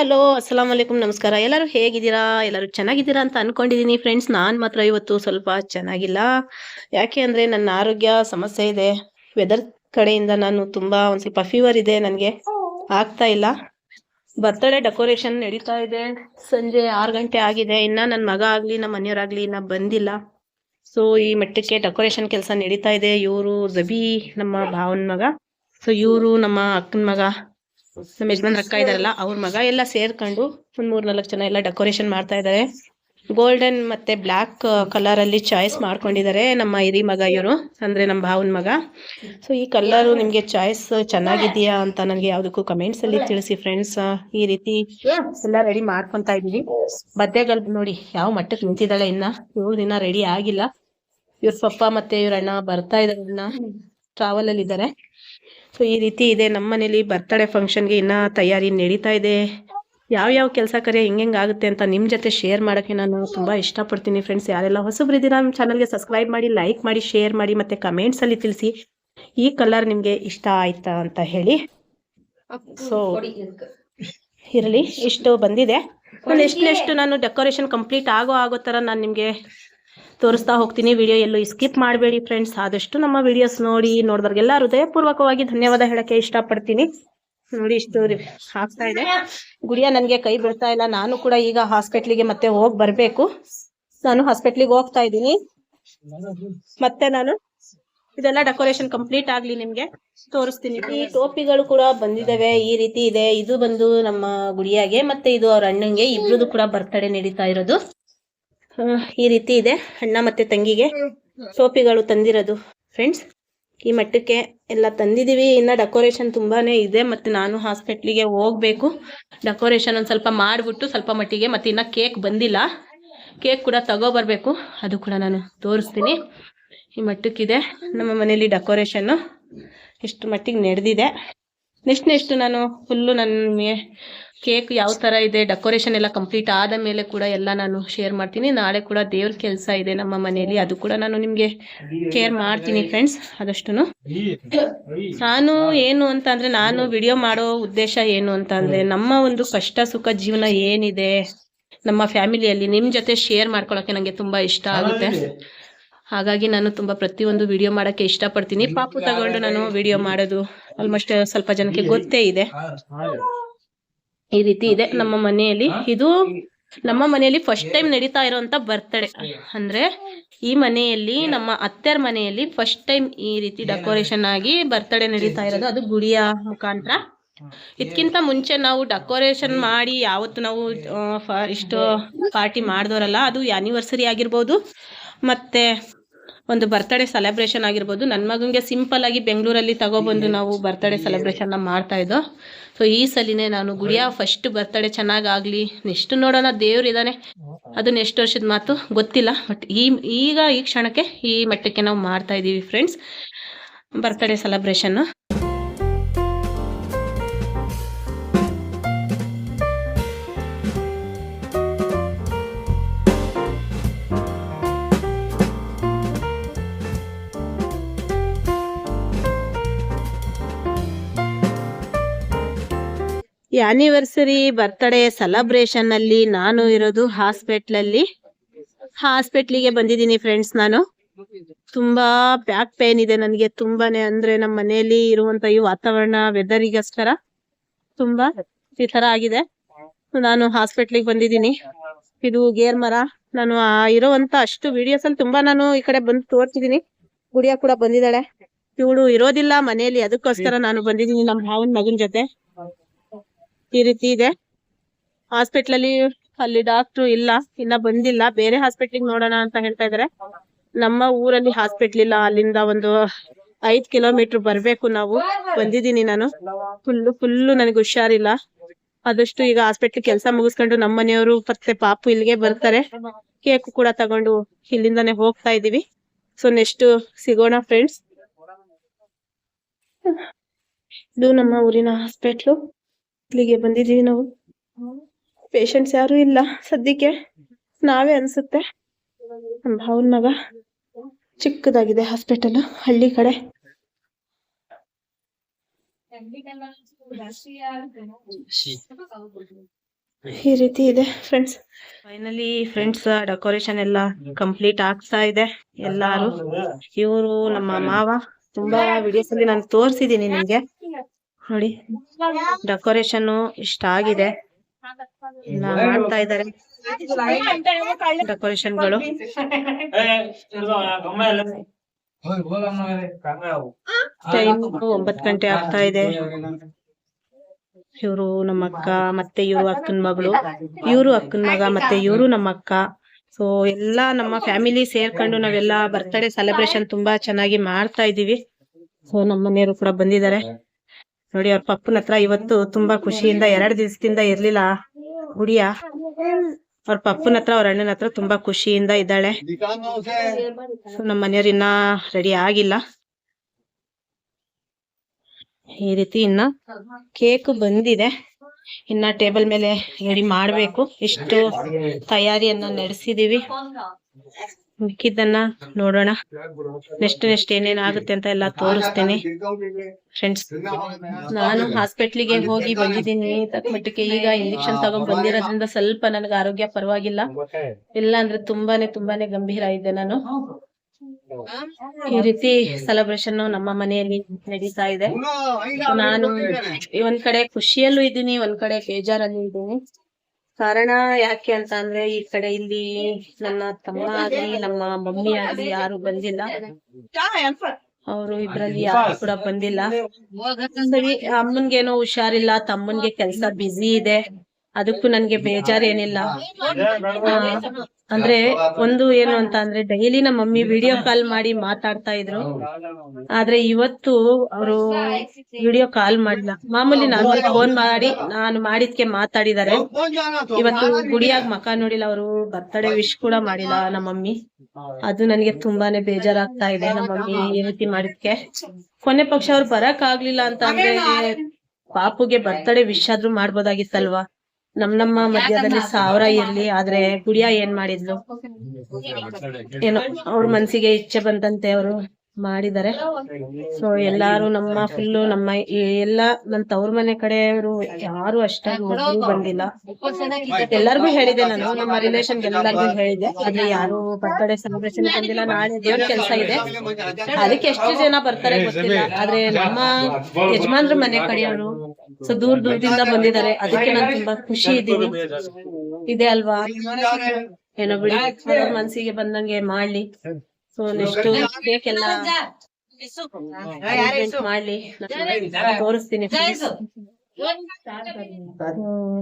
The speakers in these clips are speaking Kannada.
ಹಲೋ ಅಸ್ಸಾಂ ವಲೈಕುಮ್ ನಮಸ್ಕಾರ. ಎಲ್ಲರೂ ಹೇಗಿದ್ದೀರಾ? ಎಲ್ಲರೂ ಚೆನ್ನಾಗಿದ್ದೀರಾ ಅಂತ ಅನ್ಕೊಂಡಿದ್ದೀನಿ ಫ್ರೆಂಡ್ಸ್. ನಾನು ಮಾತ್ರ ಇವತ್ತು ಸ್ವಲ್ಪ ಚೆನ್ನಾಗಿಲ್ಲ. ಯಾಕೆ ಅಂದರೆ ನನ್ನ ಆರೋಗ್ಯ ಸಮಸ್ಯೆ ಇದೆ. ವೆದರ್ ಕಡೆಯಿಂದ ನಾನು ತುಂಬ ಒಂದು ಸ್ವಲ್ಪ ಫೀವರ್ ಇದೆ, ನನಗೆ ಆಗ್ತಾ ಇಲ್ಲ. ಬರ್ತ್ಡೇ ಡೆಕೋರೇಷನ್ ನಡೀತಾ ಇದೆ. ಸಂಜೆ ಆರು ಗಂಟೆ ಆಗಿದೆ. ಇನ್ನ ನನ್ನ ಮಗ ಆಗಲಿ ನಮ್ಮ ಮನೆಯವರಾಗಲಿ ಇನ್ನ ಬಂದಿಲ್ಲ. ಸೊ ಈ ಮಟ್ಟಕ್ಕೆ ಡೆಕೋರೇಷನ್ ಕೆಲಸ ನಡೀತಾ ಇದೆ. ಇವರು ಜಬಿ, ನಮ್ಮ ಭಾವನ ಮಗ. ಸೊ ಇವರು ನಮ್ಮ ಅಕ್ಕನ ಮಗ. ನಮ್ಮ ಯಜಮಾನ್ ಅಕ್ಕ ಇದಾರಲ್ಲ, ಅವ್ರ ಮಗ ಎಲ್ಲ ಸೇರ್ಕೊಂಡು ಒಂದ್ ಮೂರ್ ನಾಲ್ಕು ಜನ ಎಲ್ಲ ಡೆಕೋರೇಷನ್ ಮಾಡ್ತಾ ಇದ್ದಾರೆ ಗೋಲ್ಡನ್ ಮತ್ತೆ ಬ್ಲ್ಯಾಕ್ ಕಲರ್ ಅಲ್ಲಿ ಚಾಯ್ಸ್ ಮಾಡ್ಕೊಂಡಿದ್ದಾರೆ ನಮ್ಮ ಹಿರಿ ಮಗ ಇವರು, ಅಂದ್ರೆ ನಮ್ಮ ಭಾವನ ಮಗ. ಸೊ ಈ ಕಲರ್ ನಿಮ್ಗೆ ಚಾಯ್ಸ್ ಚೆನ್ನಾಗಿದೆಯಾ ಅಂತ ನನಗೆ ಯಾವ್ದಕ್ಕೂ ಕಮೆಂಟ್ಸ್ ಅಲ್ಲಿ ತಿಳಿಸಿ ಫ್ರೆಂಡ್ಸ್ ಈ ರೀತಿ ಎಲ್ಲ ರೆಡಿ ಮಾಡ್ಕೊಂತ ಇದೀವಿ ಬದ್ದೆಗಳು ನೋಡಿ, ಯಾವ ಮಟ್ಟಕ್ಕೆ ನಿಂತಿದ್ದಾಳೆ ಇನ್ನ? ಇವ್ರು ದಿನ ರೆಡಿ ಆಗಿಲ್ಲ. ಇವ್ರ ಪಪ್ಪ ಮತ್ತೆ ಇವ್ರ ಅಣ್ಣ ಬರ್ತಾ ಇದಾರೆ ಟ್ರಾವೆಲ್ ಅಲ್ಲಿ ಇದ್ದಾರೆ ಸೊ ಈ ರೀತಿ ಇದೆ. ನಮ್ಮ ಮನೇಲಿ ಬರ್ತಡೇ ಫಂಕ್ಷನ್ಗೆ ಇನ್ನ ತಯಾರಿ ನಡೀತಾ ಇದೆ. ಯಾವ ಯಾವ ಕೆಲಸ ಕಾರ್ಯ ಹೆಂಗ್ ಆಗುತ್ತೆ ಅಂತ ನಿಮ್ಮ ಜೊತೆ ಶೇರ್ ಮಾಡೋಕ್ಕೆ ನಾನು ತುಂಬ ಇಷ್ಟಪಡ್ತೀನಿ ಫ್ರೆಂಡ್ಸ್ ಯಾರೆಲ್ಲ ಹೊಸಬ್ರಿದ್ದೀರಾ, ನಮ್ಮ ಚಾನಲ್ಗೆ ಸಬ್ಸ್ಕ್ರೈಬ್ ಮಾಡಿ ಲೈಕ್ ಮಾಡಿ ಶೇರ್ ಮಾಡಿ ಮತ್ತೆ ಕಮೆಂಟ್ಸ್ ಅಲ್ಲಿ ತಿಳಿಸಿ. ಈ ಕಲರ್ ನಿಮಗೆ ಇಷ್ಟ ಆಯ್ತಾ ಅಂತ ಹೇಳಿ. ಸೊ ಇರಲಿ, ಇಷ್ಟು ಬಂದಿದೆ. ನೆಕ್ಸ್ಟ್ ನೆಕ್ಸ್ಟ್ ನಾನು ಡೆಕೋರೇಷನ್ ಕಂಪ್ಲೀಟ್ ಆಗೋ ಆಗೋ ಥರ ನಾನು ನಿಮಗೆ ತೋರಿಸ್ತಾ ಹೋಗ್ತೀನಿ. ವಿಡಿಯೋ ಎಲ್ಲೂ ಸ್ಕಿಪ್ ಮಾಡಬೇಡಿ ಫ್ರೆಂಡ್ಸ್. ಆದಷ್ಟು ನಮ್ಮ ವಿಡಿಯೋಸ್ ನೋಡಿ, ನೋಡಿದವ್ರಿಗೆಲ್ಲ ಹೃದಯಪೂರ್ವಕವಾಗಿ ಧನ್ಯವಾದ ಹೇಳಕ್ಕೆ ಇಷ್ಟಪಡ್ತೀನಿ. ನೋಡಿ, ಇಷ್ಟು ಆಗ್ತಾ ಇದೆ. ಗುಡಿಯ ನನಗೆ ಕೈ ಬಿಡ್ತಾ ಇಲ್ಲ. ನಾನು ಕೂಡ ಈಗ ಹಾಸ್ಪಿಟ್ಲಿಗೆ ಮತ್ತೆ ಹೋಗಿ ಬರಬೇಕು. ನಾನು ಹಾಸ್ಪಿಟ್ಲಿಗೆ ಹೋಗ್ತಾ ಇದ್ದೀನಿ. ಮತ್ತೆ ನಾನು ಇದೆಲ್ಲ ಡೆಕೋರೇಷನ್ ಕಂಪ್ಲೀಟ್ ಆಗ್ಲಿ ನಿಮ್ಗೆ. ತೋರಿಸ್ತೀನಿ. ಈ ಟೋಪಿಗಳು ಕೂಡ ಬಂದಿದಾವೆ. ಈ ರೀತಿ ಇದೆ. ಇದು ಬಂದು ನಮ್ಮ ಗುಡಿಯಾಗೆ, ಮತ್ತೆ ಇದು ಅವ್ರ ಅಣ್ಣಂಗೆ. ಇಬ್ರದ್ದು ಕೂಡ ಬರ್ತಡೆ ನಡೀತಾ ಇರೋದು. ಈ ರೀತಿ ಇದೆ ಅಣ್ಣ ಮತ್ತೆ ತಂಗಿಗೆ. ಸೋಪಿಗಳು ತಂದಿರೋದು. ಫ್ರೆಂಡ್ಸ್ ಈ ಮಟ್ಟಕ್ಕೆ ಎಲ್ಲ ತಂದಿದೀವಿ. ಇನ್ನ ಡೆಕೋರೇಷನ್ ತುಂಬಾನೇ ಇದೆ. ಮತ್ತೆ ನಾನು ಹಾಸ್ಪಿಟ್ಲಿಗೆ ಹೋಗ್ಬೇಕು. ಡೆಕೋರೇಷನ್ ಒಂದ್ ಸ್ವಲ್ಪ ಮಾಡ್ಬಿಟ್ಟು ಸ್ವಲ್ಪ ಮಟ್ಟಿಗೆ ಮತ್ತೆ ಇನ್ನ ಕೇಕ್ ಬಂದಿಲ್ಲ. ಕೇಕ್ ಕೂಡ ತಗೋಬರ್ಬೇಕು. ಅದು ಕೂಡ ನಾನು ತೋರಿಸ್ತೀನಿ. ಈ ಮಟ್ಟಕ್ಕಿದೆ. ನಮ್ಮ ಮನೇಲಿ ಡೆಕೋರೇಷನ್ ಇಷ್ಟು ಮಟ್ಟಿಗೆ ನಡೆದಿದೆ. ನೆಕ್ಸ್ಟ್ ನೆಕ್ಸ್ಟ್ ನಾನು ಫುಲ್ಲು ನನಗೆ ಕೇಕ್ ಯಾವ ಥರ ಇದೆ ಡೆಕೋರೇಷನ್ ಎಲ್ಲ ಕಂಪ್ಲೀಟ್ ಆದ ಮೇಲೆ ಕೂಡ ಎಲ್ಲ ನಾನು ಶೇರ್ ಮಾಡ್ತೀನಿ. ನಾಳೆ ಕೂಡ ದೇವ್ರ ಕೆಲಸ ಇದೆ ನಮ್ಮ ಮನೆಯಲ್ಲಿ. ಅದು ಕೂಡ ನಾನು ನಿಮಗೆ ಕೇರ್ ಮಾಡ್ತೀನಿ ಫ್ರೆಂಡ್ಸ್ ಆದಷ್ಟು ನಾನು ಏನು ಅಂತ ಅಂದರೆ, ನಾನು ವಿಡಿಯೋ ಮಾಡೋ ಉದ್ದೇಶ ಏನು ಅಂತ ಅಂದ್ರೆ, ನಮ್ಮ ಒಂದು ಕಷ್ಟ, ಸುಖ, ಜೀವನ ಏನಿದೆ, ನಮ್ಮ ಫ್ಯಾಮಿಲಿಯಲ್ಲಿ ನಿಮ್ಮ ಜೊತೆ ಶೇರ್ ಮಾಡ್ಕೊಳ್ಳೋಕೆ ನನಗೆ ತುಂಬಾ ಇಷ್ಟ ಆಗುತ್ತೆ. ಹಾಗಾಗಿ ನಾನು ತುಂಬಾ ಪ್ರತಿಯೊಂದು ವಿಡಿಯೋ ಮಾಡಕ್ಕೆ ಇಷ್ಟಪಡ್ತೀನಿ. ಪಾಪು ತಗೊಂಡು ನಾನು ವಿಡಿಯೋ ಮಾಡೋದು ಆಲ್ಮೋಸ್ಟ್ ಸ್ವಲ್ಪ ಜನಕ್ಕೆ ಗೊತ್ತೇ ಇದೆ. ಈ ರೀತಿ ಇದೆ ನಮ್ಮ ಮನೆಯಲ್ಲಿ. ಇದು ನಮ್ಮ ಮನೆಯಲ್ಲಿ ಫಸ್ಟ್ ಟೈಮ್ ನಡೀತಾ ಇರೋಂತ ಬರ್ತಡೇ ಅಂದ್ರೆ ಈ ಮನೆಯಲ್ಲಿ ನಮ್ಮ ಅತ್ತೆರ ಮನೆಯಲ್ಲಿ ಫಸ್ಟ್ ಟೈಮ್ ಈ ರೀತಿ ಡೆಕೋರೇಷನ್ ಆಗಿ ಬರ್ತ್ಡೇ ನಡೀತಾ ಇರೋದು. ಅದು ಗುಡಿಯ ಮುಖಾಂತರ. ಇದಕ್ಕಿಂತ ಮುಂಚೆ ನಾವು ಡೆಕೋರೇಷನ್ ಮಾಡಿ ಯಾವತ್ತು ನಾವು ಇಷ್ಟು ಪಾರ್ಟಿ ಮಾಡಿದವರಲ್ಲ ಅದು ಆನಿವರ್ಸರಿ ಆಗಿರ್ಬೋದು. ಮತ್ತೆ ಒಂದು ಬರ್ತ್ಡೇ ಸೆಲೆಬ್ರೇಷನ್ ಆಗಿರ್ಬೋದು. ನನ್ನ ಮಗನಿಗೆ ಸಿಂಪಲ್ ಆಗಿ ಬೆಂಗಳೂರಲ್ಲಿ ತಗೊಬಂದು ನಾವು ಬರ್ತ್ಡೇ ಸೆಲೆಬ್ರೇಷನ್ನ ಮಾಡ್ತಾ ಇದ್ದೋ. ಸೊ ಈ ಸಲಿನೇ ನಾನು ಗುಡಿಯ ಫಸ್ಟ್ ಬರ್ತ್ಡೇ ಚೆನ್ನಾಗಾಗಲಿ. ನೆಕ್ಸ್ಟ್ ನೋಡೋಣ ದೇವ್ರು ಇದ್ದಾನೆ ಅದು ನೆಕ್ಸ್ಟ್ ವರ್ಷದ ಮಾತು. ಗೊತ್ತಿಲ್ಲ. ಬಟ್ ಈ ಈಗ ಈ ಕ್ಷಣಕ್ಕೆ ಈ ಮಟ್ಟಕ್ಕೆ ನಾವು ಮಾಡ್ತಾ ಇದ್ದೀವಿ ಫ್ರೆಂಡ್ಸ್ ಬರ್ತ್ಡೇ ಸೆಲೆಬ್ರೇಷನ್ನು ಈ ಆನಿವರ್ಸರಿ ಬರ್ತ್ಡೇ ಸೆಲೆಬ್ರೇಷನ್ ಅಲ್ಲಿ ನಾನು ಇರೋದು ಹಾಸ್ಪಿಟ್ಲ್ ಅಲ್ಲಿ. ಹಾಸ್ಪಿಟ್ಲಿಗೆ ಬಂದಿದ್ದೀನಿ ಫ್ರೆಂಡ್ಸ್ ನಾನು. ತುಂಬಾ ಬ್ಯಾಕ್ ಪೇನ್ ಇದೆ ನನಗೆ ತುಂಬಾನೇ. ಅಂದ್ರೆ ನಮ್ಮ ಮನೆಯಲ್ಲಿ ಇರುವಂತ ಈ ವಾತಾವರಣ ವೆದರಿಗೋಸ್ಕರ ತುಂಬಾ ಈ ತರ ಆಗಿದೆ. ನಾನು ಹಾಸ್ಪಿಟ್ಲಿಗೆ ಬಂದಿದ್ದೀನಿ. ಇದು ಗೇರ್ ಮರ. ನಾನು ಇರೋವಂತ ಅಷ್ಟು ವಿಡಿಯೋಸ್ ಅಲ್ಲಿ ತುಂಬಾ ನಾನು ಈ ಕಡೆ ಬಂದು ತೋರ್ಸಿದೀನಿ ಗುಡಿಯ ಕೂಡ ಬಂದಿದ್ದಾಳೆ. ಇವಳು ಇರೋದಿಲ್ಲ ಮನೆಯಲ್ಲಿ, ಅದಕ್ಕೋಸ್ಕರ ನಾನು ಬಂದಿದ್ದೀನಿ ನಮ್ಮ ಭಾವನ ಮಗನ ಜೊತೆ. ಈ ರೀತಿ ಇದೆ. ಹಾಸ್ಪಿಟ್ಲ್ ಅಲ್ಲಿ ಡಾಕ್ಟ್ರು ಇಲ್ಲ, ಇನ್ನ ಬಂದಿಲ್ಲ. ಬೇರೆ ಹಾಸ್ಪಿಟ್ಲಿಗೆ ನೋಡೋಣ ಅಂತ ಹೇಳ್ತಾ ಇದಾರೆ. ನಮ್ಮ ಊರಲ್ಲಿ ಹಾಸ್ಪಿಟ್ಲ್ ಇಲ್ಲ. ಅಲ್ಲಿಂದ ಒಂದು ಐದ್ ಕಿಲೋಮೀಟರ್ ಬರ್ಬೇಕು ನಾವು. ಬಂದಿದ್ದೀನಿ ನಾನು. ಫುಲ್ಲು ಫುಲ್ಲು ನನಗೆ ಹುಷಾರಿಲ್ಲ. ಆದಷ್ಟು ಈಗ ಹಾಸ್ಪಿಟ್ಲ್ ಕೆಲಸ ಮುಗಿಸ್ಕೊಂಡು ನಮ್ಮ ಮನೆಯವರು ಮತ್ತೆ ಪಾಪು ಇಲ್ಲಿಗೆ ಬರ್ತಾರೆ. ಕೇಕ್ ಕೂಡ ತಗೊಂಡು ಇಲ್ಲಿಂದಾನೆ ಹೋಗ್ತಾ ಇದೀವಿ. ಸೊ ನೆಕ್ಸ್ಟ್ ಸಿಗೋಣ ಫ್ರೆಂಡ್ಸ್ ಇದು ನಮ್ಮ ಊರಿನ ಹಾಸ್ಪಿಟ್ಲು ಇಲ್ಲಿಗೆ ಬಂದಿದೀವಿ ನಾವು. ಪೇಶೆಂಟ್ಸ್ ಯಾರು ಇಲ್ಲ ಸದ್ಯಕ್ಕೆ. ನಾವೇ ಅನ್ಸುತ್ತೆ. ನಮ್ಮ ಭಾವನ್ ಮಗ ಚಿಕ್ಕದಾಗಿದೆ ಹಾಸ್ಪಿಟಲ್ ಹಳ್ಳಿ ಕಡೆ. ಈ ರೀತಿ ಇದೆ ಫ್ರೆಂಡ್ಸ್ ಫೈನಲಿ ಫ್ರೆಂಡ್ಸ್ ಡೆಕೋರೇಷನ್ ಎಲ್ಲ ಕಂಪ್ಲೀಟ್ ಆಗ್ತಾ ಇದೆ. ಎಲ್ಲಾರು. ಇವರು ನಮ್ಮ ಮಾವ. ತುಂಬಾ ವಿಡಿಯೋಸ್ ಅಲ್ಲಿ ನಾನು ತೋರಿಸಿದೀನಿ ನಿಮ್ಗೆ. ನೋಡಿ ಡೆಕೋರೇಷನ್ ಇಷ್ಟ ಆಗಿದೆ ಮಾಡ್ತಾ ಇದ್ದಾರೆ. ಡೆಕೋರೇಷನ್ಗಳು. ಟೈಮ್ ಒಂಬತ್ ಗಂಟೆ ಆಗ್ತಾ ಇದೆ. ಇವರು ನಮ್ಮ ಅಕ್ಕ ಮತ್ತೆ ಇವರು ಅಕ್ಕನ ಮಗಳು. ಇವರು ಅಕ್ಕನ ಮಗ ಮತ್ತೆ ಇವರು ನಮ್ಮ ಅಕ್ಕ. ಸೊ ಎಲ್ಲಾ ನಮ್ಮ ಫ್ಯಾಮಿಲಿ ಸೇರ್ಕೊಂಡು ನಾವೆಲ್ಲ ಬರ್ತ್ಡೇ ಸೆಲೆಬ್ರೇಷನ್ ತುಂಬಾ ಚೆನ್ನಾಗಿ ಮಾಡ್ತಾ ಇದೀವಿ. ಸೊ ನಮ್ಮ ಮನೆಯವರು ಕೂಡ ಬಂದಿದ್ದಾರೆ. ನೋಡಿ ಅವ್ರ ಪಪ್ಪನ ಹತ್ರ ಇವತ್ತು ತುಂಬಾ ಖುಷಿಯಿಂದ ಎರಡ್ ದಿವಸದಿಂದ ಇರ್ಲಿಲ್ಲ. ಗುಡಿಯ. ಅವ್ರ ಪಪ್ಪನ ಹತ್ರ, ಅವ್ರ ಅಣ್ಣನ ಹತ್ರ ತುಂಬಾ ಖುಷಿಯಿಂದ ಇದ್ದಾಳೆ. ನಮ್ಮ ಮನೆಯವ್ರು ಇನ್ನ ರೆಡಿ ಆಗಿಲ್ಲ. ಈ ರೀತಿ ಇನ್ನ ಕೇಕ್ ಬಂದಿದೆ. ಇನ್ನ ಟೇಬಲ್ ಮೇಲೆ ರೆಡಿ ಮಾಡ್ಬೇಕು. ಇಷ್ಟು ತಯಾರಿಯನ್ನ ನಡೆಸಿದೀವಿ. ಮಿಕ್ಕಿದ್ದನ್ನ ನೋಡೋಣ. ನೆಕ್ಸ್ಟ್ ನೆಕ್ಸ್ಟ್ ಏನೇನ್ ಆಗುತ್ತೆ ಅಂತ ಎಲ್ಲ ತೋರಿಸ್ತೇನೆ. ಫ್ರೆಂಡ್ಸ್ ನಾನು ಹಾಸ್ಪಿಟ್ಲಿಗೆ ಹೋಗಿ ಬಂದಿದ್ದೀನಿ. ತಕ್ಕ ಮಟ್ಟಿಗೆ ಈಗ ಇಂಜೆಕ್ಷನ್ ತಗೊಂಡ್ ಬಂದಿರೋದ್ರಿಂದ ಸ್ವಲ್ಪ ನನಗೆ ಆರೋಗ್ಯ ಪರವಾಗಿಲ್ಲ. ಇಲ್ಲ ಅಂದ್ರೆ ತುಂಬಾನೇ ತುಂಬಾನೇ ಗಂಭೀರ ಇದ್ದೆ ನಾನು. ಈ ರೀತಿ ಸೆಲೆಬ್ರೇಷನ್ ನಮ್ಮ ಮನೆಯಲ್ಲಿ ನಡೀತಾ ಇದೆ. ನಾನು ಒಂದ್ ಕಡೆ ಖುಷಿಯಲ್ಲೂ ಇದ್ದೀನಿ, ಒಂದ್ ಕಡೆ ಬೇಜಾರಲ್ಲೂ ಇದ್ದೀನಿ. ಕಾರಣ ಯಾಕೆ ಅಂತ ಅಂದ್ರೆ ಈ ಕಡೆ ಇಲ್ಲಿ ನನ್ನ ತಮ್ಮ ಆಗ್ಲಿ, ನಮ್ಮ ಮಮ್ಮಿ ಆಗ್ಲಿ ಯಾರು ಬಂದಿಲ್ಲ. ಅವರು ಇದ್ರಲ್ಲಿ ಯಾರು ಕೂಡ ಬಂದಿಲ್ಲ. ಸರಿ, ಅಮ್ಮನ್ಗೇನೋ ಹುಷಾರಿಲ್ಲ, ತಮ್ಮನ್ಗೆ ಕೆಲ್ಸ ಬ್ಯುಸಿ ಇದೆ. ಅದಕ್ಕೂ ನನ್ಗೆ ಬೇಜಾರೇನಿಲ್ಲ ಅಂದ್ರೆ ಒಂದು ಏನು ಅಂತ ಅಂದ್ರೆ ಡೈಲಿ ನಮ್ಮ ಮಮ್ಮಿ ವಿಡಿಯೋ ಕಾಲ್ ಮಾಡಿ ಮಾತಾಡ್ತಾ ಇದ್ರು. ಆದ್ರೆ ಇವತ್ತು ಅವರು ವಿಡಿಯೋ ಕಾಲ್ ಮಾಡಿಲ್ಲ ಮಾಮೂಲಿ ನಾನು ಫೋನ್ ಮಾಡಿ, ನಾನು ಮಾಡಿದ್ಕೆ ಮಾತಾಡಿದ್ದಾರೆ ಇವತ್ತು ಗುಡಿಯಾಗ ಮಕ ನೋಡಿಲ್ಲ, ಅವರು ಬರ್ತಡೇ ವಿಶ್ ಕೂಡ ಮಾಡಿಲ್ಲ ನಮ್ಮ ಮಮ್ಮಿ. ಅದು ನನಗೆ ತುಂಬಾನೇ ಬೇಜಾರಾಗ್ತಾ ಇದೆ ನಮ್ಮ ಮಮ್ಮಿ ಈ ರೀತಿ ಮಾಡಿದ್ಕೆ. ಕೊನೆ ಪಕ್ಷ ಅವ್ರು ಬರಕ್ ಆಗ್ಲಿಲ್ಲ ಅಂತ ಅಂದ್ರೆ ಪಾಪುಗೆ ಬರ್ತಡೇ ವಿಶ್ ಆದ್ರೂ ಮಾಡ್ಬೋದಾಗಿತ್ತಲ್ವಾ? ನಮ್ ನಮ್ಮ ಮಧ್ಯದಲ್ಲಿ ಸಾವಿರ ಇರ್ಲಿ ಆದ್ರೆ ಗುಡಿಯಾ ಏನ್ ಮಾಡಿದ್ಲು? ಏನೋ ಅವ್ರ ಮನ್ಸಿಗೆ ಇಚ್ಛೆ ಬಂದಂತೆ ಅವರು. ಮಾಡಿದ್ದಾರೆ. ಸೊ ಎಲ್ಲಾರು ನಮ್ಮ ಫುಲ್ಲು ನಮ್ಮ ಎಲ್ಲಾ ನನ್ ತವ್ರ ಮನೆ ಕಡೆಯವರು ಯಾರು ಅಷ್ಟಾಗಿ ಹೋಗಿ ಬಂದಿಲ್ಲ. ಎಲ್ಲರಿಗೂ ಹೇಳಿದೆ ನಾನು ನಮ್ಮ ರಿಲೇಷನ್ ಎಲ್ಲರಿಗೂ ಹೇಳಿದೆ. ಆದ್ರೆ ಯಾರು ಬರ್ತಡೆ ಸೆಲೆಬ್ರೇಷನ್ ಬಂದಿಲ್ಲ ನಾಳೆ ದೇವ್ರ ಕೆಲ್ಸ ಇದೆ. ಅದಕ್ಕೆ ಎಷ್ಟು ಜನ ಬರ್ತಾರೆ ಗೊತ್ತಿಲ್ಲ. ಆದ್ರೆ ನಮ್ಮ ಯಜಮಾನ್ರ ಮನೆ ಕಡೆಯವರು ಸೊ ದೂರ ದೂರದಿಂದ ಬಂದಿದ್ದಾರೆ. ಅದಕ್ಕೆ ನಾನು ತುಂಬಾ ಖುಷಿ ಇದ್ದೀನಿ. ಇದೆ ಅಲ್ವಾ? ಏನೋ ಬಿಡಿ. ಮನ್ಸಿಗೆ ಬಂದಂಗೆ ಮಾಡ್ಲಿ. ಸೊ ನೆಕ್ಸ್ಟ್ ಕೇಕ್ ಎಲ್ಲ arrangement ಮಾಡ್ಲಿ ನಾನು ತೋರಿಸ್ತೀನಿ.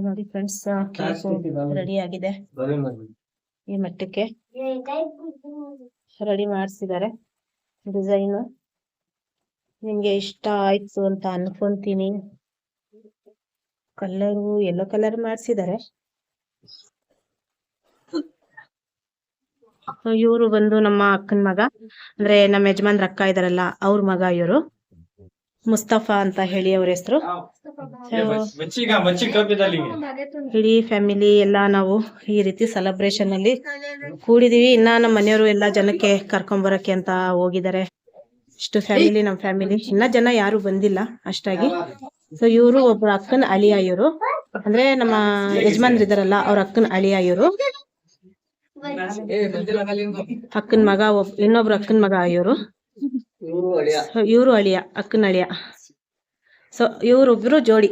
ನೋಡಿ ಫ್ರೆಂಡ್ಸ್ ಕೇಕ್ ರೆಡಿ ಆಗಿದೆ. ಈ ಮಟ್ಟಕ್ಕೆ ರೆಡಿ ಮಾಡಿಸಿದ್ದಾರೆ. ಡಿಸೈನ್ ನಿಮ್ಗೆ ಇಷ್ಟ ಆಯ್ತು ಅಂತ ಅನ್ಕೊಂತೀನಿ. ಕಲರು ಎಲ್ಲೋ ಕಲರ್ ಮಾಡಿಸಿದ್ದಾರೆ. ಇವರು ಬಂದು ನಮ್ಮ ಅಕ್ಕನ ಮಗ, ಅಂದ್ರೆ ನಮ್ಮ ಯಜಮಾನ್ರ ಅಕ್ಕ ಇದಾರಲ್ಲ, ಅವ್ರ ಮಗ ಇವರು. ಮುಸ್ತಫಾ ಅಂತ ಹೇಳಿ ಅವ್ರ ಹೆಸರು. ಇಡೀ ಫ್ಯಾಮಿಲಿ ಎಲ್ಲ ನಾವು ಈ ರೀತಿ ಸೆಲೆಬ್ರೇಷನ್ ಅಲ್ಲಿ ಕೂಡಿದೀವಿ. ಇನ್ನ ನಮ್ಮ ಮನೆಯವರು ಎಲ್ಲಾ ಜನಕ್ಕೆ ಕರ್ಕೊಂಡ್ ಬರಕ್ಕೆ ಅಂತ ಹೋಗಿದ್ದಾರೆ ಇಷ್ಟು ಫ್ಯಾಮಿಲಿ ನಮ್ ಫ್ಯಾಮಿಲಿ ಇನ್ನ ಜನ ಯಾರು ಬಂದಿಲ್ಲ ಅಷ್ಟಾಗಿ. ಸೊ ಇವರು ಒಬ್ರು ಅಕ್ಕನ ಅಳಿಯ ಇವರು. ಅಂದ್ರೆ ನಮ್ಮ ಯಜಮಾನ್ರಿದಾರಲ್ಲ, ಅವ್ರ ಅಕ್ಕನ ಅಳಿಯ ಇವರು. ಅಕ್ಕನ ಮಗ ಇನ್ನೊಬ್ರು ಅಕ್ಕನ ಮಗ ಇವರು. ಇವರು ಅಳಿಯ, ಅಕ್ಕನ ಅಳಿಯ. ಸೊ ಇವ್ರೊಬ್ರು ಜೋಡಿ.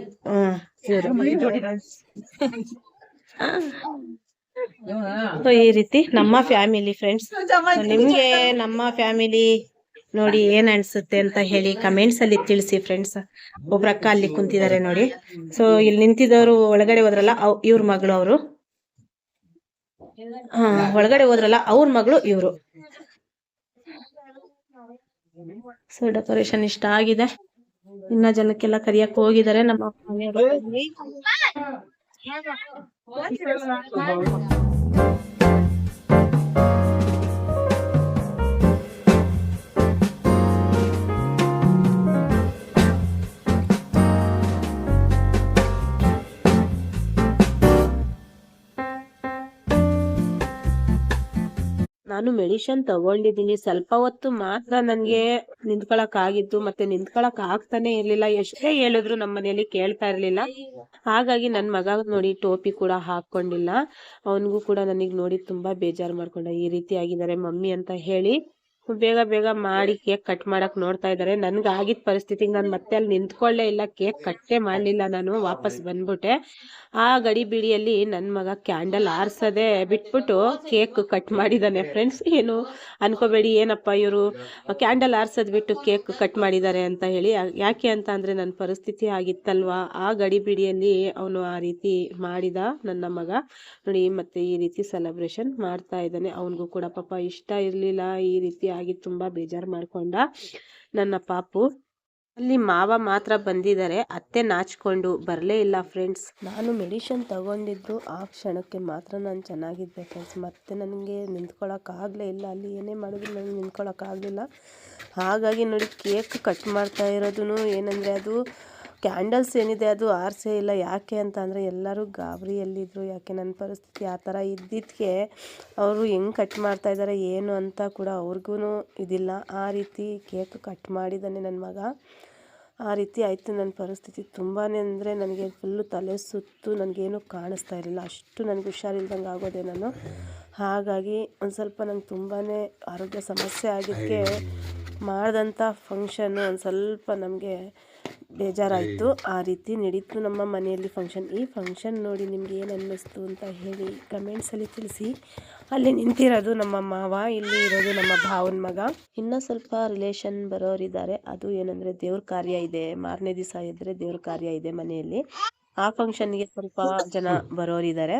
ಸೊ ಈ ರೀತಿ ನಮ್ಮ ಫ್ಯಾಮಿಲಿ ಫ್ರೆಂಡ್ಸ್. ನಿಮ್ಗೆ ನಮ್ಮ ಫ್ಯಾಮಿಲಿ ನೋಡಿ ಏನ್ ಅನ್ಸುತ್ತೆ ಅಂತ ಹೇಳಿ ಕಮೆಂಟ್ಸ್ ಅಲ್ಲಿ ತಿಳಿಸಿ ಫ್ರೆಂಡ್ಸ್. ಒಬ್ರ ಅಕ್ಕ ಅಲ್ಲಿ ಕುಂತಿದ್ದಾರೆ ನೋಡಿ. ಸೊ ಇಲ್ಲಿ ನಿಂತಿದ್ದವರು ಒಳಗಡೆ ಹೋದ್ರಲ್ಲ ಇವ್ರ ಮಗಳು ಅವರು. ಹಾ, ಒಳಗಡೆ ಹೋದ್ರಲ್ಲ ಅವ್ರ ಮಗಳು ಇವ್ರು. ಸೊ ಡೆಕೋರೇಷನ್ ಇಷ್ಟ ಆಗಿದೆ. ಇನ್ನ ಜನಕ್ಕೆಲ್ಲ ಕರಿಯಕ್ ಹೋಗಿದ್ದಾರೆ ನಮ್ಮ ನಾನು ಮೆಡಿಷನ್ ತಗೊಂಡಿದ್ದೀನಿ. ಸ್ವಲ್ಪ ಹೊತ್ತು ಮಾತ್ರ ನನಗೆ ನಿಂತ್ಕೊಳಕ್ ಆಗಿತ್ತು ಮತ್ತೆ ನಿಂತ್ಕೊಳಕ್ ಆಗ್ತಾನೆ ಇರ್ಲಿಲ್ಲ. ಎಷ್ಟೇ ಹೇಳಿದ್ರು ನಮ್ಮ ಮನೆಯಲ್ಲಿ ಕೇಳ್ತಾ ಇರ್ಲಿಲ್ಲ. ಹಾಗಾಗಿ ನನ್ನ ಮಗ ನೋಡಿ ಟೋಪಿ ಕೂಡ ಹಾಕೊಂಡಿಲ್ಲ. ಅವನಿಗೂ ಕೂಡ ನನಗೆ ನೋಡಿ ತುಂಬಾ ಬೇಜಾರು ಮಾಡ್ಕೊಂಡ ಈ ರೀತಿ ಆಗಿದ್ದಾರೆ ಮಮ್ಮಿ ಅಂತ ಹೇಳಿ. ಬೇಗ ಬೇಗ ಮಾಡಿ ಕೇಕ್ ಕಟ್ ಮಾಡಕ್ ನೋಡ್ತಾ ಇದ್ದಾರೆ ನನ್ಗೆ ಆಗಿದ್ ಪರಿಸ್ಥಿತಿಗೆ ನಾನು ಮತ್ತೆ ಅಲ್ಲಿ ನಿಂತ್ಕೊಳ್ಳೇ ಇಲ್ಲ. ಕೇಕ್ ಕಟ್ಟೆ ಮಾಡ್ಲಿಲ್ಲ ನಾನು, ವಾಪಸ್ ಬಂದ್ಬಿಟ್ಟೆ. ಆ ಗಡಿ ಬಿಡಿಯಲ್ಲಿ ನನ್ನ ಮಗ ಕ್ಯಾಂಡಲ್ ಆರ್ಸದೆ ಬಿಟ್ಬಿಟ್ಟು ಕೇಕ್ ಕಟ್ ಮಾಡಿದ್ದಾನೆ ಫ್ರೆಂಡ್ಸ್. ಏನು ಅನ್ಕೋಬೇಡಿ, ಏನಪ್ಪ ಇವರು ಕ್ಯಾಂಡಲ್ ಆರ್ಸೋದ್ ಬಿಟ್ಟು ಕೇಕ್ ಕಟ್ ಮಾಡಿದ್ದಾರೆ ಅಂತ ಹೇಳಿ. ಯಾಕೆ ಅಂತ ಅಂದ್ರೆ ನನ್ನ ಪರಿಸ್ಥಿತಿ ಆಗಿತ್ತಲ್ವಾ? ಆ ಗಡಿ ಬಿಡಿಯಲ್ಲಿ ಅವನು ಆ ರೀತಿ ಮಾಡಿದ ನನ್ನ ಮಗ. ನೋಡಿ, ಮತ್ತೆ ಈ ರೀತಿ ಸೆಲೆಬ್ರೇಷನ್ ಮಾಡ್ತಾ ಇದ್ದಾನೆ. ಅವನಿಗೂ ಕೂಡ ಪಾಪ ಇಷ್ಟ ಇರಲಿಲ್ಲ. ಈ ರೀತಿ ಆಗಿ ತುಂಬಾ ಬೇಜಾರು ಮಾಡ್ಕೊಂಡ ನನ್ನ ಪಾಪು. ಅಲ್ಲಿ ಮಾವ ಮಾತ್ರ ಬಂದಿದ್ದಾರೆ. ಅತ್ತೆ ನಾಚ್ಕೊಂಡು, ಬರಲೇ ಇಲ್ಲ ಫ್ರೆಂಡ್ಸ್ ನಾನು ಮೆಡಿಷನ್ ತಗೊಂಡಿದ್ದು, ಆ ಕ್ಷಣಕ್ಕೆ ಮಾತ್ರ ನಾನು ಚೆನ್ನಾಗಿದ್ದೆ ಫ್ರೆಂಡ್ಸ್ ಮತ್ತೆ ನನಗೆ ನಿಂತ್ಕೊಳ್ಳೋಕ್ಕಾಗಲೇ ಇಲ್ಲ. ಅಲ್ಲಿ ಏನೇ ಮಾಡಿದ್ರು ನನಗೆ ನಿಂತ್ಕೊಳ್ಳೋಕ್ಕಾಗಲಿಲ್ಲ ಹಾಗಾಗಿ ನೋಡಿ ಕೇಕ್ ಕಟ್ ಮಾಡ್ತಾ ಇರೋದು ಏನಂದರೆ ಅದು ಕ್ಯಾಂಡಲ್ಸ್ ಏನಿದೆ ಅದು ಆರಿಸೇ ಇಲ್ಲ. ಯಾಕೆ ಅಂತ ಅಂದರೆ ಎಲ್ಲರೂ ಗಾಬರಿಯಲ್ಲಿದ್ದರು ಯಾಕೆ ನನ್ನ ಪರಿಸ್ಥಿತಿ ಆ ಥರ ಇದ್ದಿದ್ದಕ್ಕೆ ಅವರು ಹೆಂಗೆ ಕಟ್ ಮಾಡ್ತಾ ಇದ್ದಾರೆ ಏನು ಅಂತ ಕೂಡ ಅವ್ರಿಗೂ ಇದಿಲ್ಲ. ಆ ರೀತಿ ಕೇಕ್ ಕಟ್ ಮಾಡಿದ್ದಾನೆ ನನ್ನ ಮಗ. ಆ ರೀತಿ ಆಯಿತು ನನ್ನ ಪರಿಸ್ಥಿತಿ. ತುಂಬಾ ಅಂದರೆ ನನಗೆ ಫುಲ್ಲು ತಲೆ ಸುತ್ತು, ನನಗೇನು ಕಾಣಿಸ್ತಾ ಇರಲಿಲ್ಲ. ಅಷ್ಟು ನನಗೆ ಹುಷಾರಿಲ್ದಂಗೆ ಆಗೋದೆ ನಾನು. ಹಾಗಾಗಿ ಒಂದು ಸ್ವಲ್ಪ ನಂಗೆ ತುಂಬಾ ಆರೋಗ್ಯ ಸಮಸ್ಯೆ ಆಗಿದ್ದಕ್ಕೆ ಮಾಡಿದಂಥ ಫಂಕ್ಷನ್ನು ಒಂದು ಸ್ವಲ್ಪ ನಮಗೆ ಬೇಜಾರಾಯಿತು. ಆ ರೀತಿ ನಡೀತು ನಮ್ಮ ಮನೆಯಲ್ಲಿ ಫಂಕ್ಷನ್ ಈ ಫಂಕ್ಷನ್ ನೋಡಿ ನಿಮ್ಗೆ ಏನು ಅನ್ನಿಸ್ತು ಅಂತ ಹೇಳಿ ಕಮೆಂಟ್ಸಲ್ಲಿ ತಿಳಿಸಿ. ಅಲ್ಲಿ ನಿಂತಿರೋದು ನಮ್ಮ ಮಾವ ಇಲ್ಲಿ ಇರೋದು ನಮ್ಮ ಭಾವನ ಮಗ. ಇನ್ನೂ ಸ್ವಲ್ಪ ರಿಲೇಷನ್ ಬರೋರಿದ್ದಾರೆ ಅದು ಏನಂದರೆ ದೇವ್ರ ಕಾರ್ಯ ಇದೆ. ಮಾರನೇ ದಿವಸ ಇದ್ದರೆ ದೇವ್ರ ಕಾರ್ಯ ಇದೆ ಮನೆಯಲ್ಲಿ. ಆ ಫಂಕ್ಷನ್ಗೆ ಸ್ವಲ್ಪ ಜನ ಬರೋರಿದ್ದಾರೆ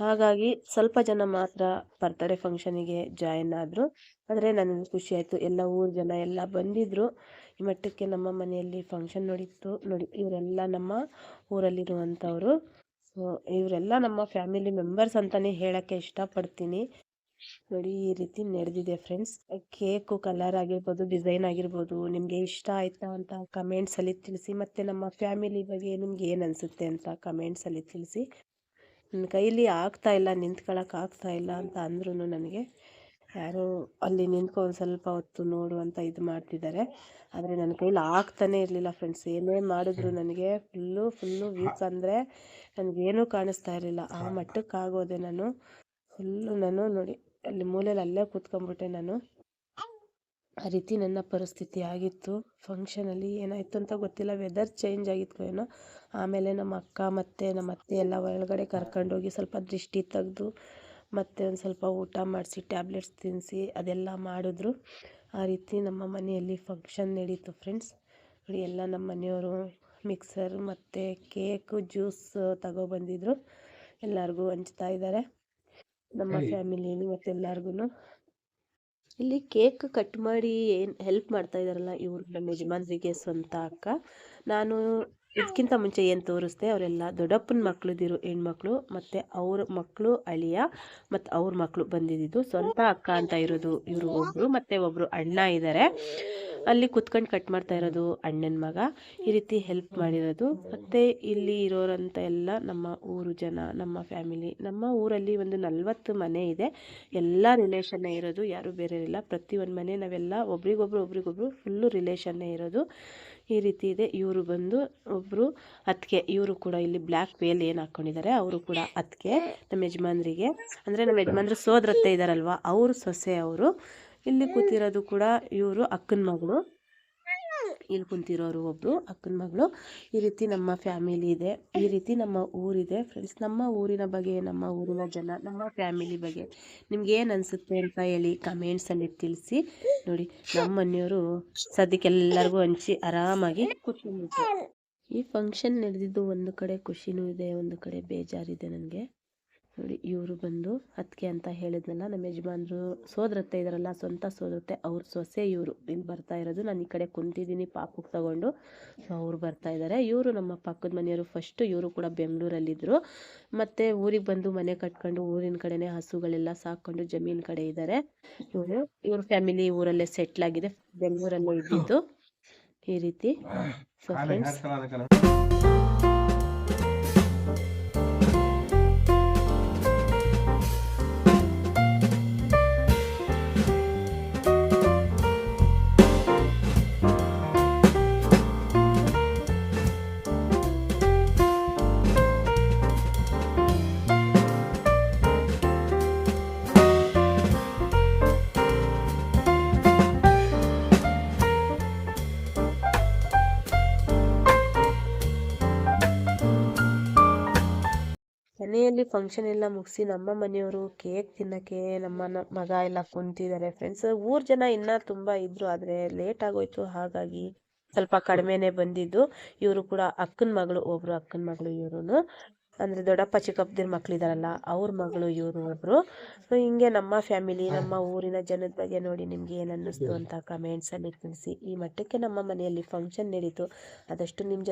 ಹಾಗಾಗಿ ಸ್ವಲ್ಪ ಜನ ಮಾತ್ರ ಬರ್ತಡೇ ಫಂಕ್ಷನಿಗೆ ಜಾಯಿನ್ ಆದರು. ಆದರೆ ನನಗೆ ಖುಷಿ ಆಯಿತು. ಎಲ್ಲ ಊರ ಜನ ಎಲ್ಲ ಬಂದಿದ್ದರು ಈ ಮಟ್ಟಕ್ಕೆ ನಮ್ಮ ಮನೆಯಲ್ಲಿ ಫಂಕ್ಷನ್ ನಡೀತು, ನೋಡಿ, ಇವರೆಲ್ಲ ನಮ್ಮ ಊರಲ್ಲಿರುವಂಥವರು. ಸೊ ಇವರೆಲ್ಲ ನಮ್ಮ ಫ್ಯಾಮಿಲಿ ಮೆಂಬರ್ಸ್ ಅಂತಲೇ ಹೇಳೋಕ್ಕೆ ಇಷ್ಟಪಡ್ತೀನಿ. ನೋಡಿ, ಈ ರೀತಿ ನಡೆದಿದೆ ಫ್ರೆಂಡ್ಸ್ ಕೇಕು ಕಲರ್ ಆಗಿರ್ಬೋದು ಡಿಸೈನ್ ಆಗಿರ್ಬೋದು, ನಿಮಗೆ ಇಷ್ಟ ಆಯಿತಾ ಅಂತ ಕಮೆಂಟ್ಸಲ್ಲಿ ತಿಳಿಸಿ, ಮತ್ತು ನಮ್ಮ ಫ್ಯಾಮಿಲಿ ಬಗ್ಗೆ ನಿಮ್ಗೆ ಏನು ಅನಿಸುತ್ತೆ ಅಂತ ಕಮೆಂಟ್ಸಲ್ಲಿ ತಿಳಿಸಿ. ನನ್ನ ಕೈಲಿ ಆಗ್ತಾ ಇಲ್ಲ ನಿಂತ್ಕೊಳ್ಳೋಕೆ ಆಗ್ತಾ ಇಲ್ಲ ಅಂತ ಅಂದ್ರೂ ನನಗೆ ಯಾರೋ ಅಲ್ಲಿ ನಿಂತ್ಕೊ ಒಂದು ಸ್ವಲ್ಪ ಹೊತ್ತು ನೋಡು ಅಂತ ಇದು ಮಾಡ್ತಿದ್ದಾರೆ. ಆದ್ರೆ ನನ್ನ ಕೈಲಿ ಆಗ್ತಾನೆ ಇರಲಿಲ್ಲ ಫ್ರೆಂಡ್ಸ್ ಏನೇ ಮಾಡಿದ್ರು ನನಗೆ ಫುಲ್ಲು ಫುಲ್ಲು ವೀಕ್ ಅಂದರೆ ನನಗೇನೂ ಕಾಣಿಸ್ತಾ ಇರಲಿಲ್ಲ. ಆ ಮಟ್ಟಕ್ಕೆ ಆಗೋದೆ ನಾನು. ಫುಲ್ಲು ನಾನು ನೋಡಿ ಅಲ್ಲಿ ಮೂಲೆಯಲ್ಲಿ ಅಲ್ಲೇ ಕೂತ್ಕೊಂಡ್ಬಿಟ್ಟೆ ನಾನು. ಆ ರೀತಿ ನನ್ನ ಪರಿಸ್ಥಿತಿ ಆಗಿತ್ತು. ಫಂಕ್ಷನಲ್ಲಿ ಏನಾಯ್ತು ಅಂತ ಗೊತ್ತಿಲ್ಲ. ವೆದರ್ ಚೇಂಜ್ ಆಗಿತ್ತು ಏನೋ. ಆಮೇಲೆ ನಮ್ಮ ಅಕ್ಕ ಮತ್ತೆ ನಮ್ಮ ಅತ್ತೆ ಎಲ್ಲ ಒಳಗಡೆ ಕರ್ಕೊಂಡೋಗಿ ಸ್ವಲ್ಪ ದೃಷ್ಟಿ ತೆಗೆದು ಮತ್ತು ಒಂದು ಸ್ವಲ್ಪ ಊಟ ಮಾಡಿಸಿ ಟ್ಯಾಬ್ಲೆಟ್ಸ್ ತಿನ್ನಿಸಿ ಅದೆಲ್ಲ ಮಾಡಿದ್ರು. ಆ ರೀತಿ ನಮ್ಮ ಮನೆಯಲ್ಲಿ ಫಂಕ್ಷನ್ ನಡೀತು ಫ್ರೆಂಡ್ಸ್ ನೋಡಿ ಎಲ್ಲ ನಮ್ಮ ಮನೆಯವರು ಮಿಕ್ಸರ್ ಮತ್ತು ಕೇಕು ಜ್ಯೂಸ್ ತಗೊಬಂದಿದ್ರು ಎಲ್ಲರಿಗೂ ಹಂಚ್ತಾ ಇದ್ದಾರೆ. ನಮ್ಮ ಫ್ಯಾಮಿಲಿಯಲ್ಲಿ ಮತ್ತು ಎಲ್ಲರಿಗೂ ಇಲ್ಲಿ ಕೇಕ್ ಕಟ್ ಮಾಡಿ ಏನು ಹೆಲ್ಪ್ ಮಾಡ್ತಾ ಇದ್ದಾರಲ್ಲ ಇವ್ರು ನಮ್ಮ ಯಜಮಾನ್ರಿಗೆ ಸ್ವಂತ ಅಕ್ಕ. ನಾನು ಇದಕ್ಕಿಂತ ಮುಂಚೆ ಏನು ತೋರಿಸ್ದೆ, ಅವರೆಲ್ಲ ದೊಡ್ಡಪ್ಪನ ಮಕ್ಳದಿರು ಹೆಣ್ಮಕ್ಳು ಮತ್ತು ಅವ್ರ ಮಕ್ಕಳು ಅಳಿಯ ಮತ್ತು ಅವ್ರ ಮಕ್ಕಳು ಬಂದಿದ್ದು ಸ್ವಂತ ಅಕ್ಕ ಅಂತ ಇರೋದು ಇವರು ಒಬ್ಬರು ಮತ್ತು ಒಬ್ಬರು ಅಣ್ಣ ಇದ್ದಾರೆ ಅಲ್ಲಿ ಕುತ್ಕೊಂಡು ಕಟ್ ಮಾಡ್ತಾ ಇರೋದು ಅಣ್ಣನ ಮಗ. ಈ ರೀತಿ ಹೆಲ್ಪ್ ಮಾಡಿರೋದು. ಮತ್ತು ಇಲ್ಲಿ ಇರೋರಂತ ಎಲ್ಲ ನಮ್ಮ ಊರು ಜನ, ನಮ್ಮ ಫ್ಯಾಮಿಲಿ. ನಮ್ಮ ಊರಲ್ಲಿ ಒಂದು ನಲ್ವತ್ತು ಮನೆ ಇದೆ. ಎಲ್ಲ ರಿಲೇಷನ್ನೇ ಇರೋದು, ಯಾರೂ ಬೇರೆ ಇಲ್ಲ. ಪ್ರತಿಯೊಂದು ಮನೆ ನಾವೆಲ್ಲ ಒಬ್ರಿಗೊಬ್ರು ಒಬ್ರಿಗೊಬ್ರು ಫುಲ್ಲು ರಿಲೇಷನ್ನೇ ಇರೋದು. ಈ ರೀತಿ ಇದೆ. ಇವರು ಬಂದು ಒಬ್ಬರು ಅತ್ತಿಗೆ, ಇವರು ಕೂಡ ಇಲ್ಲಿ ಬ್ಲ್ಯಾಕ್ ವೇಲ್ ಏನು ಹಾಕ್ಕೊಂಡಿದ್ದಾರೆ ಅವರು ಕೂಡ ಅತ್ತಿಗೆ, ನಮ್ಮ ಯಜಮಾನ್ರಿಗೆ. ಅಂದರೆ ನಮ್ಮ ಯಜಮಾನ್ರು ಸೋದರತ್ತೆ ಇದ್ದಾರಲ್ವ ಅವರು ಸೊಸೆ ಅವರು. ಇಲ್ಲಿ ಕೂತಿರೋದು ಕೂಡ ಇವರು ಅಕ್ಕನ ಮಗಳು. ಇಲ್ಲಿ ಕುಂತಿರೋರು ಒಬ್ಬರು ಅಕ್ಕನ ಮಗಳು. ಈ ರೀತಿ ನಮ್ಮ ಫ್ಯಾಮಿಲಿ ಇದೆ. ಈ ರೀತಿ ನಮ್ಮ ಊರಿದೆ. ಫ್ರೆಂಡ್ಸ್ ನಮ್ಮ ಊರಿನ ಬಗ್ಗೆ, ನಮ್ಮ ಊರಿನ ಜನ, ನಮ್ಮ ಫ್ಯಾಮಿಲಿ ಬಗ್ಗೆ ನಿಮ್ಗೆ ಏನು ಅನಿಸುತ್ತೆ ಅಂತ ಹೇಳಿ ಕಮೆಂಟ್ಸಲ್ಲಿ ತಿಳಿಸಿ. ನೋಡಿ, ನಮ್ಮ ಮನೆಯವರು ಸದ್ಯಕ್ಕೆ ಎಲ್ಲರಿಗೂ ಹಂಚಿ ಆರಾಮಾಗಿ ಕೂತ್ಕೊಂಡಿದ್ದಾರೆ. ಈ ಫಂಕ್ಷನ್ ನಡೆದಿದ್ದು ಒಂದು ಕಡೆ ಖುಷಿನೂ ಇದೆ, ಒಂದು ಕಡೆ ಬೇಜಾರಿದೆ ನನಗೆ. ನೋಡಿ ಇವರು ಬಂದು ಅತ್ತಿಗೆ ಅಂತ ಹೇಳಿದ್ನಲ್ಲ ನಮ್ಮ ಯಜಮಾನ್ರು ಸೋದರತ್ತೆ ಇದರಲ್ಲ ಸ್ವಂತ ಸೋದರತ್ತೆ ಅವ್ರ ಸೊಸೆ ಇವರು. ಇಲ್ಲಿ ಬರ್ತಾ ಇರೋದು ನಾನು ಈ ಕಡೆ ಕುಂತಿದ್ದೀನಿ ಪಾಪಕ್ಕೆ ತಗೊಂಡು. ಸೊ ಅವ್ರು ಬರ್ತಾ ಇದ್ದಾರೆ ಇವರು ನಮ್ಮ ಪಕ್ಕದ ಮನೆಯವರು ಫಸ್ಟು ಇವರು ಕೂಡ ಬೆಂಗಳೂರಲ್ಲಿದ್ದರು ಮತ್ತು ಊರಿಗೆ ಬಂದು ಮನೆ ಕಟ್ಕೊಂಡು ಊರಿನ ಕಡೆನೇ ಹಸುಗಳೆಲ್ಲ ಸಾಕೊಂಡು ಜಮೀನು ಕಡೆ ಇದ್ದಾರೆ ಇವರು ಇವ್ರ ಫ್ಯಾಮಿಲಿ ಊರಲ್ಲೇ ಸೆಟ್ಲ್ ಆಗಿದೆ ಬೆಂಗಳೂರಲ್ಲೇ ಇದ್ದಿದ್ದು. ಈ ರೀತಿ. ಸೊ ಫ್ರೆಂಡ್ಸ್ ಮನೆಯಲ್ಲಿ ಫಂಕ್ಷನ್ ಎಲ್ಲ ಮುಗಿಸಿ ನಮ್ಮ ಮನೆಯವರು ಕೇಕ್ ತಿನ್ನಕ್ಕೆ ನಮ್ಮ ಮಗ ಎಲ್ಲ ಕುಂತಿದ್ದಾರೆ ಫ್ರೆಂಡ್ಸ್ ಊರ್ ಜನ ಇನ್ನ ತುಂಬಾ ಇದ್ರು, ಆದ್ರೆ ಲೇಟ್ ಆಗೋಯ್ತು. ಹಾಗಾಗಿ ಸ್ವಲ್ಪ ಕಡಿಮೆನೆ ಬಂದಿದ್ದು. ಇವರು ಕೂಡ ಅಕ್ಕನ ಮಗಳು, ಒಬ್ರು ಅಕ್ಕನ ಮಗಳು ಇವರು ಅಂದ್ರೆ ದೊಡ್ಡಪ್ಪ, ಚಿಕ್ಕಪ್ಪದಿರ ಮಕ್ಳಿದಾರಲ್ಲ ಅವ್ರ ಮಗಳು, ಇವರು ಒಬ್ರು. ಸೊ ಹಿಂಗೆ ನಮ್ಮ ಫ್ಯಾಮಿಲಿ ನಮ್ಮ ಊರಿನ ಜನದ ಬಗ್ಗೆ ನೋಡಿ ನಿಮ್ಗೆ ಏನ್ ಅನ್ನಿಸ್ತು ಅಂತ ಕಮೆಂಟ್ಸ್ ಅಲ್ಲಿ ತಿಳಿಸಿ. ಈ ಮಟ್ಟಕ್ಕೆ ನಮ್ಮ ಮನೆಯಲ್ಲಿ ಫಂಕ್ಷನ್ ನಡೀತು. ಆದಷ್ಟು ನಿಮ್ಮ